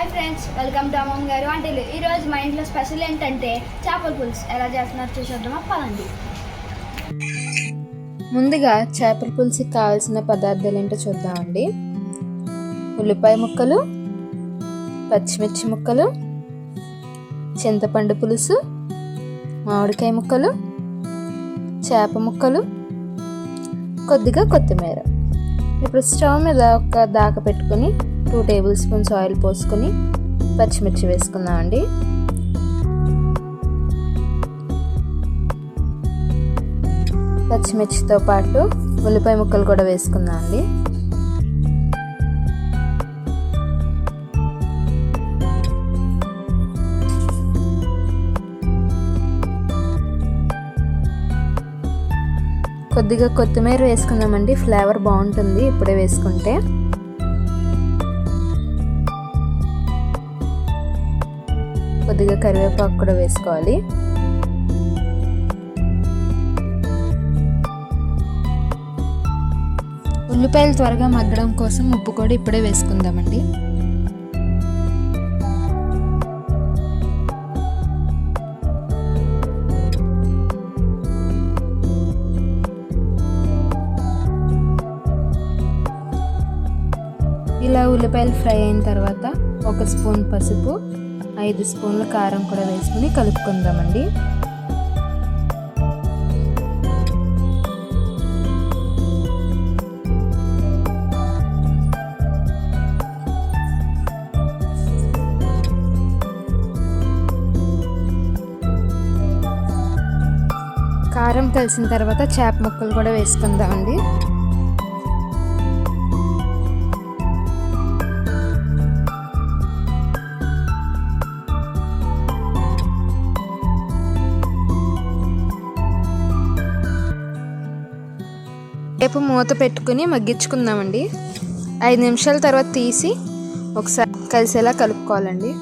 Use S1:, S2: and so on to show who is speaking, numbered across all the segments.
S1: Hi friends welcome to అమ్మమ్మ గారు. అంటే ఈరోజు మా ఇంట్లో స్పెషల్ ఏంటంటే చేపల పులుసు. ఎలా చేస్తున్నారు చూసేద్దామా? పదండి.
S2: ముందుగా చేపల పులుసుకి కావాల్సిన పదార్థాలు ఏంటో చూద్దామండి. ఉల్లిపాయ ముక్కలు పచ్చిమిర్చి ముక్కలు చింతపండు పులుసు మామిడికాయ ముక్కలు చేప ముక్కలు కొద్దిగా కొత్తిమీర. ఇప్పుడు స్టవ్ మీద ఒక దాక పెట్టుకొని టూ టేబుల్ స్పూన్స్ ఆయిల్ పోసుకొని పచ్చిమిర్చి వేసుకుందామండి పచ్చిమిర్చితో పాటు ఉల్లిపాయ ముక్కలు కూడా వేసుకుందాం అండి. కొద్దిగా కొత్తిమీర వేసుకుందామండి. ఫ్లేవర్ బాగుంటుంది ఇప్పుడే వేసుకుంటే. కొద్దిగా కరివేపాకు కూడా వేసుకోవాలి. ఉల్లిపాయలు త్వరగా మగ్గడం కోసం ఉప్పు కూడా ఇప్పుడే వేసుకుందామండి. ఇలా ఉల్లిపాయలు ఫ్రై అయిన తర్వాత ఒక స్పూన్ పసుపు ఐదు స్పూన్ల కారం కూడా వేసుకుని కలుపుకుందామండి. కారం కలిసిన తర్వాత చేప ముక్కలు కూడా వేసుకుందామండి. రేపు మూత పెట్టుకుని మగ్గించుకుందామండి. ఐదు నిమిషాల తర్వాత తీసి ఒకసారి కలిసేలా కలుపుకోవాలండి.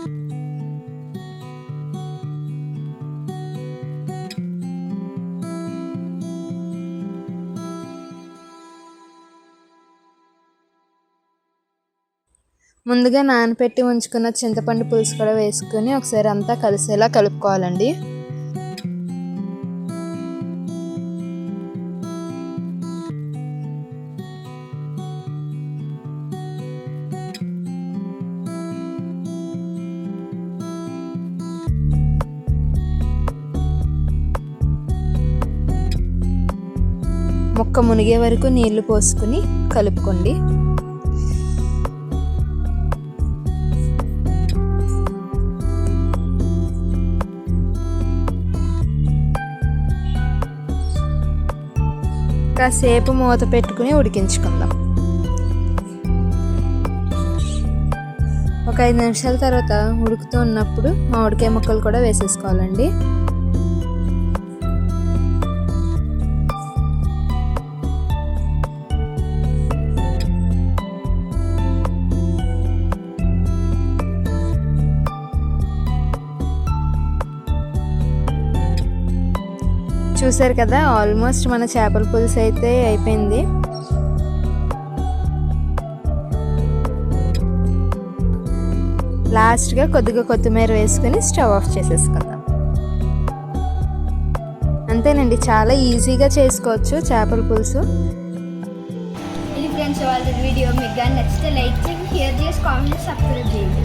S2: ముందుగా నానపెట్టి ఉంచుకున్న చింతపండు పులుసు కూడా వేసుకొని ఒకసారి అంతా కలిసేలా కలుపుకోవాలండి. ముక్క మునిగే వరకు నీళ్ళు పోసుకుని కలుపుకోండి. కాసేపు మూత పెట్టుకుని ఉడికించుకుందాం. ఒక ఐదు నిమిషాల తర్వాత ఉడుకుతూ ఉన్నప్పుడు మామిడికాయ ముక్కలు కూడా వేసేసుకోవాలండి. చూసారు కదా ఆల్మోస్ట్ మన చేపల పులుసు అయితే అయిపోయింది. లాస్ట్గా కొద్దిగా కొత్తిమీర వేసుకొని స్టవ్ ఆఫ్ చేసేసుకుందాం. అంతేనండి చాలా ఈజీగా చేసుకోవచ్చు చేపల పులుసు.
S1: ఇది ఫ్రెండ్స్ వాళ్ళ వీడియో. మీకు కానీ నచ్చితే లైక్ చేయండి షేర్ చేసి కామెంట్ సబ్స్క్రైబ్ చేయండి.